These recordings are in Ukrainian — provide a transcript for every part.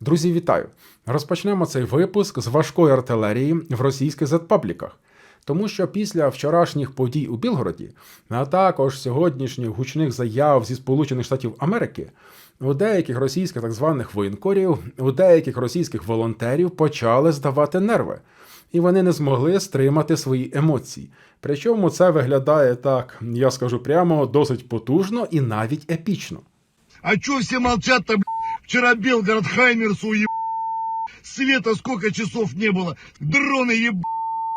Друзі, вітаю! Розпочнемо цей випуск з важкої артилерії в російських зетпабліках. Тому що після вчорашніх подій у Білгороді, а також сьогоднішніх гучних заяв зі Сполучених Штатів Америки, у деяких російських так званих воєнкорів, у деяких російських волонтерів почали здавати нерви, і вони не змогли стримати свої емоції. Причому це виглядає так, я скажу прямо, досить потужно і навіть епічно. А чё все молчат-то, бля? Вчера Белгород Хаймерсу еб... Света сколько часов не было. Дроны еб...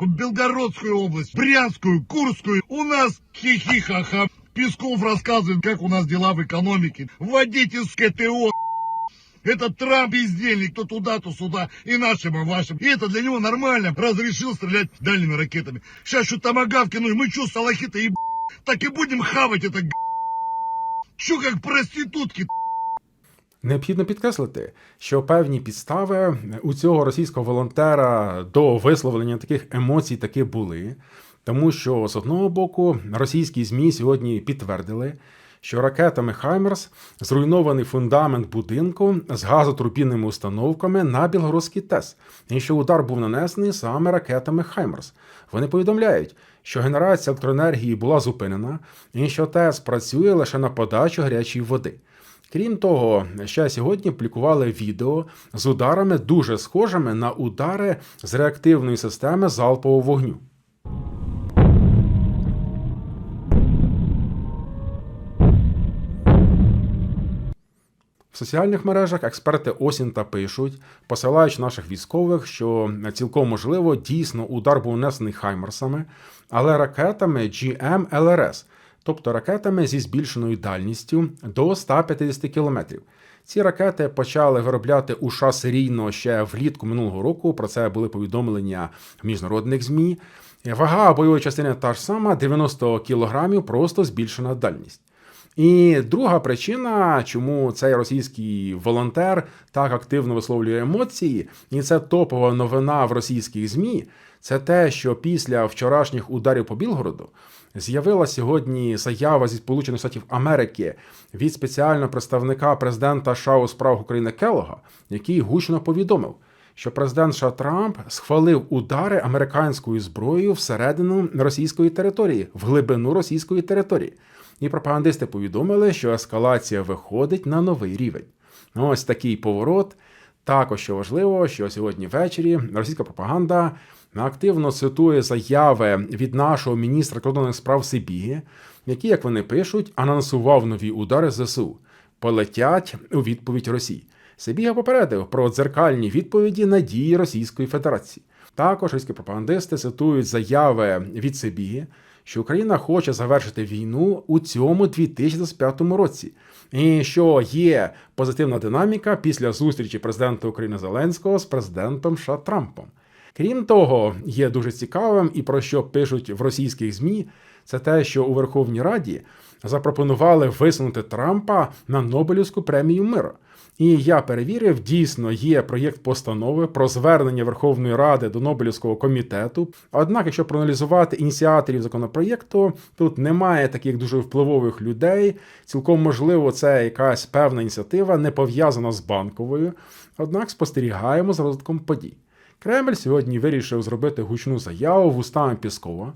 Белгородскую область, Брянскую, Курскую. У нас хихи-ха-ха. Песков рассказывает, как у нас дела в экономике. Вводите с КТО. Это Трамп бездельник, то туда, то сюда, и нашим, и вашим. И это для него нормально. Разрешил стрелять дальними ракетами. Сейчас что томагавки, ну и мы что, салахи-то еб... Так и будем хавать это. Чё как проститутки, Необхідно підкреслити, що певні підстави у цього російського волонтера до висловлення таких емоцій таки були, тому що з одного боку російські змі сьогодні підтвердили, що ракетами Хаймерс зруйнований фундамент будинку з газотурбінними установками на Білгородський ТЕС, і що удар був нанесений саме ракетами Хаймерс. Вони повідомляють, що генерація електроенергії була зупинена, і що ТЕС працює лише на подачу гарячої води. Крім того, ще сьогодні публікували відео з ударами дуже схожими на удари з реактивної системи залпового вогню. В соціальних мережах експерти Осінта пишуть, посилаючи наших військових, що цілком можливо дійсно удар був нанесений хаймерсами, але ракетами GM LRS, тобто ракетами зі збільшеною дальністю до 150 км. Ці ракети почали виробляти у США серійно ще влітку минулого року. Про це були повідомлення міжнародних ЗМІ. Вага бойової частини та ж сама 90 кг, просто збільшена дальність. І друга причина, чому цей російський волонтер так активно висловлює емоції, і це топова новина в російських ЗМІ, це те, що після вчорашніх ударів по Білгороду з'явила сьогодні заява зі Сполучених Штатів Америки від спеціального представника президента США у справах України Келога, який гучно повідомив, що президент США Трамп схвалив удари американською зброєю всередину російської території, в глибину російської території. І пропагандисти повідомили, що ескалація виходить на новий рівень. Ось такий поворот. Також що важливо, що сьогодні ввечері російська пропаганда активно цитує заяви від нашого міністра кордонних справ Сибіги, який, як вони пишуть, анонсував нові удари ЗСУ. Полетять у відповідь Росії. Сибіга попередив про дзеркальні відповіді на дії Російської Федерації. Також російські пропагандисти цитують заяви від Сибіги, що Україна хоче завершити війну у цьому 2025 році, і що є позитивна динаміка після зустрічі президента України Зеленського з президентом США Трампом. Крім того, є дуже цікавим і про що пишуть в російських ЗМІ, це те, що у Верховній Раді запропонували висунути Трампа на Нобелівську премію миру. І я перевірив, дійсно є проєкт постанови про звернення Верховної Ради до Нобелівського комітету. Однак, якщо проаналізувати ініціаторів законопроєкту, тут немає таких дуже впливових людей. Цілком можливо, це якась певна ініціатива, не пов'язана з банковою. Однак спостерігаємо за розвитком подій. Кремль сьогодні вирішив зробити гучну заяву вустами Піскова.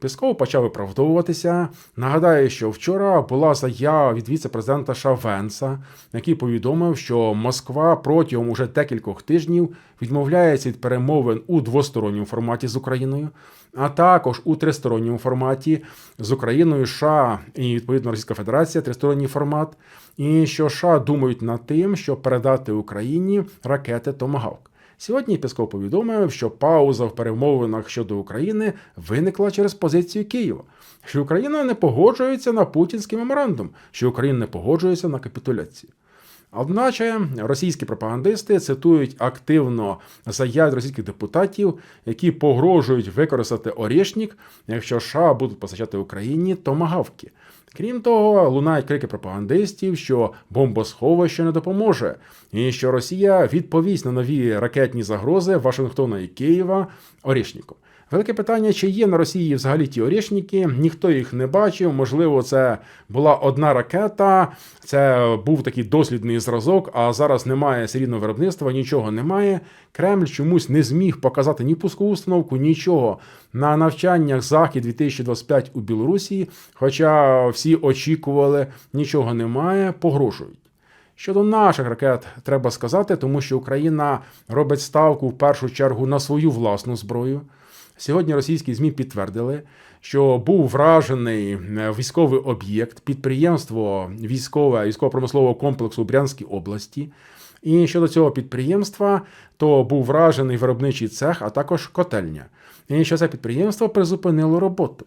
Пісков почав виправдовуватися. Нагадаю, що вчора була заява від віце-президента Шавенса, який повідомив, що Москва протягом уже декількох тижнів відмовляється від перемовин у двосторонньому форматі з Україною, а також у тристоронньому форматі з Україною, США і відповідно Російська Федерація, тристоронній формат, і що США думають над тим, щоб передати Україні ракети Томагавк. Сьогодні Пісков повідомив, що пауза в перемовинах щодо України виникла через позицію Києва, що Україна не погоджується на путінський меморандум, що Україна не погоджується на капітуляцію. Одначе російські пропагандисти цитують активно заяви російських депутатів, які погрожують використати Орішнік, якщо США будуть постачати Україні томагавки. Крім того, лунають крики пропагандистів, що бомбосховище не допоможе, і що Росія відповість на нові ракетні загрози Вашингтона і Києва Орішніком. Велике питання, чи є на Росії взагалі ті орішники, ніхто їх не бачив. Можливо, це була одна ракета, це був такий дослідний зразок, а зараз немає серійного виробництва, нічого немає. Кремль чомусь не зміг показати ні пускову установку, нічого на навчаннях Захід 2025 у Білорусі. Хоча всі очікували, нічого немає, погрожують. Щодо наших ракет, треба сказати, тому що Україна робить ставку в першу чергу на свою власну зброю. Сьогодні російські ЗМІ підтвердили, що був вражений е, військовий об'єкт, підприємство військове військово-промислового комплексу Брянській області. І щодо цього підприємства, то був вражений виробничий цех, а також котельня. І що це підприємство призупинило роботу.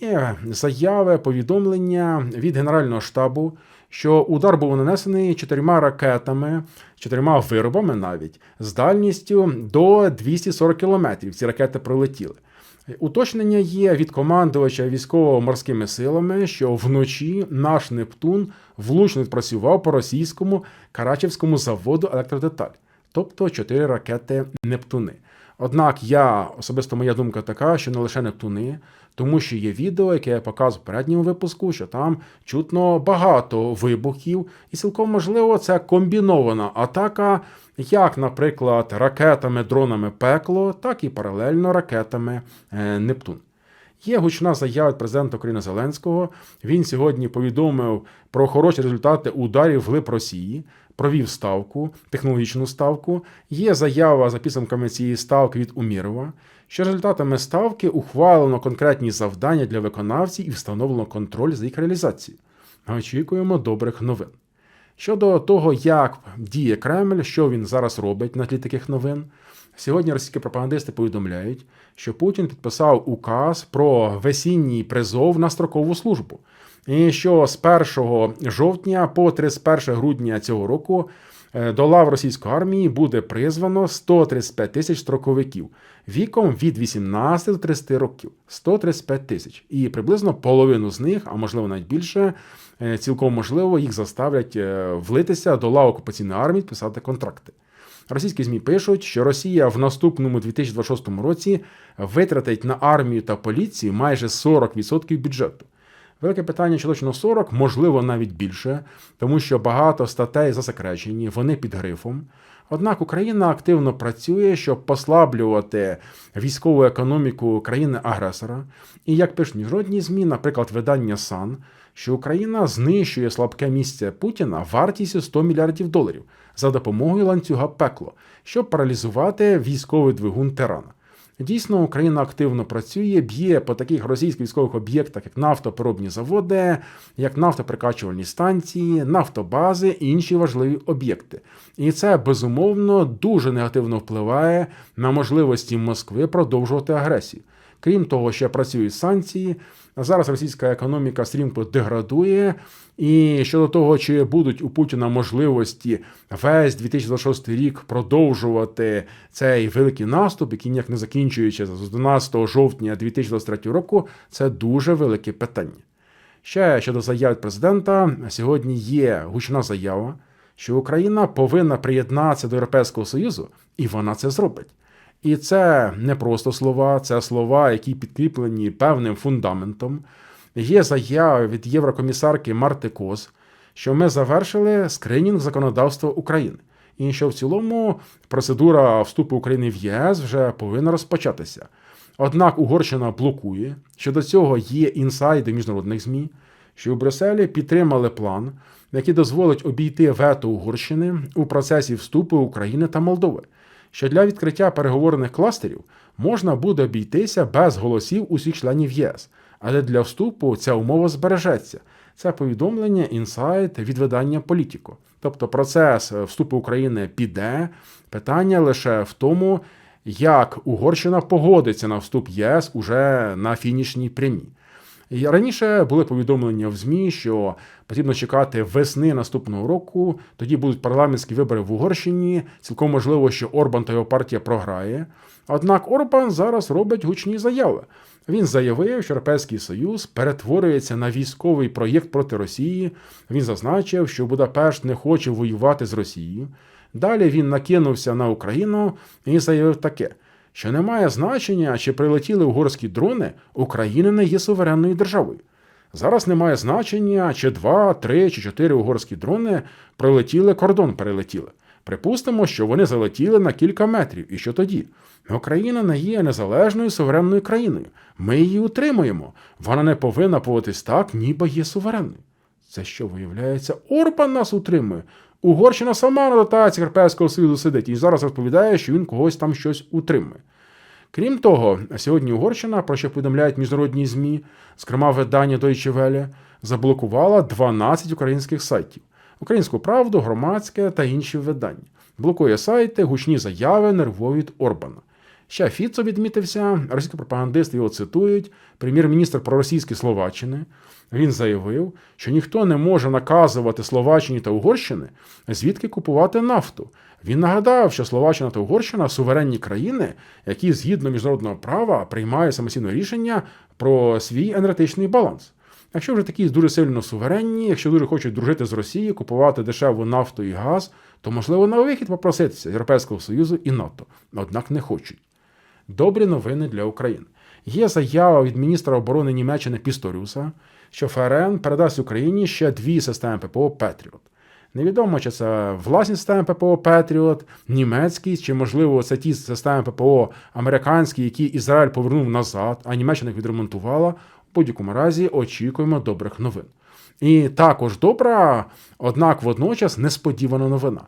Є заяви, повідомлення від Генерального штабу, що удар був нанесений чотирма ракетами, чотирма виробами навіть з дальністю до 240 кілометрів. Ці ракети пролетіли. Уточнення є від командувача військово-морськими силами, що вночі наш Нептун влучно відпрацював по російському Карачевському заводу електродеталь, тобто чотири ракети Нептуни. Однак я особисто моя думка така, що не лише Нептуни, тому що є відео, яке я показував в передньому випуску, що там чутно багато вибухів, і цілком можливо це комбінована атака, як, наприклад, ракетами, дронами пекло, так і паралельно ракетами е, Нептун. Є гучна заява від президента України Зеленського. Він сьогодні повідомив про хороші результати ударів вглиб Росії, провів ставку, технологічну ставку. Є заява за підсумками цієї ставки від Умірова, що результатами ставки ухвалено конкретні завдання для виконавців і встановлено контроль за їх реалізацією. Очікуємо добрих новин. Щодо того, як діє Кремль, що він зараз робить на тлі таких новин, сьогодні російські пропагандисти повідомляють, що Путін підписав указ про весінній призов на строкову службу, і що з 1 жовтня по 31 грудня цього року до лав російської армії буде призвано 135 тисяч строковиків віком від 18 до 30 років. 135 тисяч. І приблизно половину з них, а можливо навіть більше, е, цілком можливо, їх заставлять е, влитися до лав окупаційної армії, писати контракти. Російські ЗМІ пишуть, що Росія в наступному 2026 році витратить на армію та поліцію майже 40% бюджету. Велике питання, чи точно 40, можливо, навіть більше, тому що багато статей засекречені, вони під грифом. Однак Україна активно працює, щоб послаблювати військову економіку країни-агресора. І як пишуть міжнародні ЗМІ, наприклад, видання Сан, що Україна знищує слабке місце Путіна вартістю 100 мільярдів доларів за допомогою ланцюга пекло, щоб паралізувати військовий двигун Тирана. Дійсно, Україна активно працює, б'є по таких російських військових об'єктах, як нафтопереробні заводи, як нафтоприкачувальні станції, нафтобази і інші важливі об'єкти. І це безумовно дуже негативно впливає на можливості Москви продовжувати агресію. Крім того, ще працюють санкції. Зараз російська економіка стрімко деградує. І щодо того, чи будуть у Путіна можливості весь 2026 рік продовжувати цей великий наступ, який ніяк не закінчується з 11 жовтня 2023 року, це дуже велике питання. Ще щодо заяв президента, сьогодні є гучна заява, що Україна повинна приєднатися до Європейського Союзу, і вона це зробить. І це не просто слова, це слова, які підкріплені певним фундаментом. Є заява від єврокомісарки Марти Коз, що ми завершили скринінг законодавства України, і що в цілому процедура вступу України в ЄС вже повинна розпочатися. Однак Угорщина блокує. Щодо цього є інсайди міжнародних ЗМІ, що у Брюсселі підтримали план, який дозволить обійти вето Угорщини у процесі вступу України та Молдови що для відкриття переговорних кластерів можна буде обійтися без голосів усіх членів ЄС, але для вступу ця умова збережеться. Це повідомлення інсайт від видання Політіко. Тобто процес вступу України піде. Питання лише в тому, як Угорщина погодиться на вступ ЄС уже на фінішній прямій. І Раніше були повідомлення в ЗМІ, що потрібно чекати весни наступного року. Тоді будуть парламентські вибори в Угорщині. Цілком можливо, що Орбан та його партія програє. Однак Орбан зараз робить гучні заяви. Він заявив, що Європейський Союз перетворюється на військовий проєкт проти Росії. Він зазначив, що Будапешт не хоче воювати з Росією. Далі він накинувся на Україну і заявив таке що не має значення, чи прилетіли угорські дрони, Україна не є суверенною державою. Зараз немає значення, чи два, три чи чотири угорські дрони прилетіли, кордон перелетіли. Припустимо, що вони залетіли на кілька метрів. І що тоді? Україна не є незалежною суверенною країною. Ми її утримуємо. Вона не повинна поводитись так, ніби є суверенною. Це що виявляється? Орбан нас утримує. Угорщина сама на дотації Європейського Союзу сидить і зараз розповідає, що він когось там щось утримує. Крім того, сьогодні Угорщина, про що повідомляють міжнародні ЗМІ, зокрема видання Deutsche Welle, заблокувала 12 українських сайтів: Українську правду, громадське та інші видання. Блокує сайти, гучні заяви, нервові від Орбана. Ще Фіцо відмітився, російські пропагандисти його цитують, прем'єр-міністр проросійської Словаччини. Він заявив, що ніхто не може наказувати Словаччині та Угорщини, звідки купувати нафту. Він нагадав, що Словаччина та Угорщина суверенні країни, які згідно міжнародного права приймають самостійне рішення про свій енергетичний баланс. Якщо вже такі дуже сильно суверенні, якщо дуже хочуть дружити з Росією, купувати дешеву нафту і газ, то можливо на вихід попроситися Європейського Союзу і НАТО, однак не хочуть. Добрі новини для України. Є заява від міністра оборони Німеччини Пісторюса, що ФРН передасть Україні ще дві системи ППО Петріот. Невідомо, чи це власні системи ППО Петріот, німецькі, чи, можливо, це ті системи ППО американські, які Ізраїль повернув назад, а Німеччина їх відремонтувала. У будь-якому разі очікуємо добрих новин. І також добра, однак водночас несподівана новина.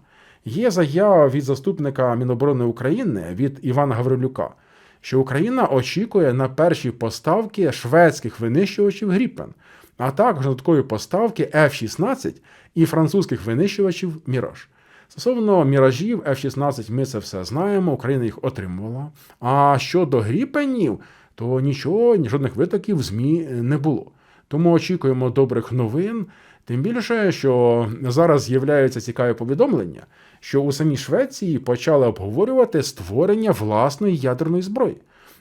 Є заява від заступника Міноборони України від Івана Гаврилюка, що Україна очікує на перші поставки шведських винищувачів Гріпен, а також додаткові поставки F-16 і французьких винищувачів Міраж. Стосовно міражів F-16, ми це все знаємо, Україна їх отримувала. А щодо гріпенів, то нічого, ні жодних витоків в ЗМІ не було. Тому очікуємо добрих новин. Тим більше, що зараз з'являються цікаві повідомлення, що у самій Швеції почали обговорювати створення власної ядерної зброї.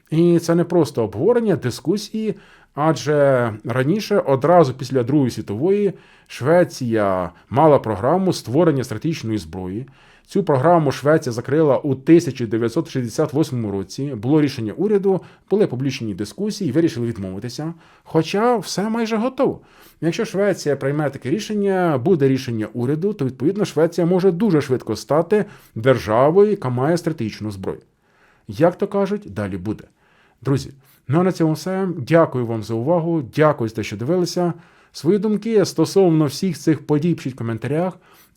І це не просто обговорення, дискусії, адже раніше, одразу після Другої світової, Швеція мала програму створення стратегічної зброї. Цю програму Швеція закрила у 1968 році. Було рішення уряду, були публічні дискусії, вирішили відмовитися. Хоча все майже готово. Якщо Швеція прийме таке рішення, буде рішення уряду, то відповідно Швеція може дуже швидко стати державою, яка має стратегічну зброю. Як то кажуть, далі буде. Друзі, ну а на цьому все. Дякую вам за увагу. Дякую за те, що дивилися. Свої думки стосовно всіх цих подій пишіть в коментарях.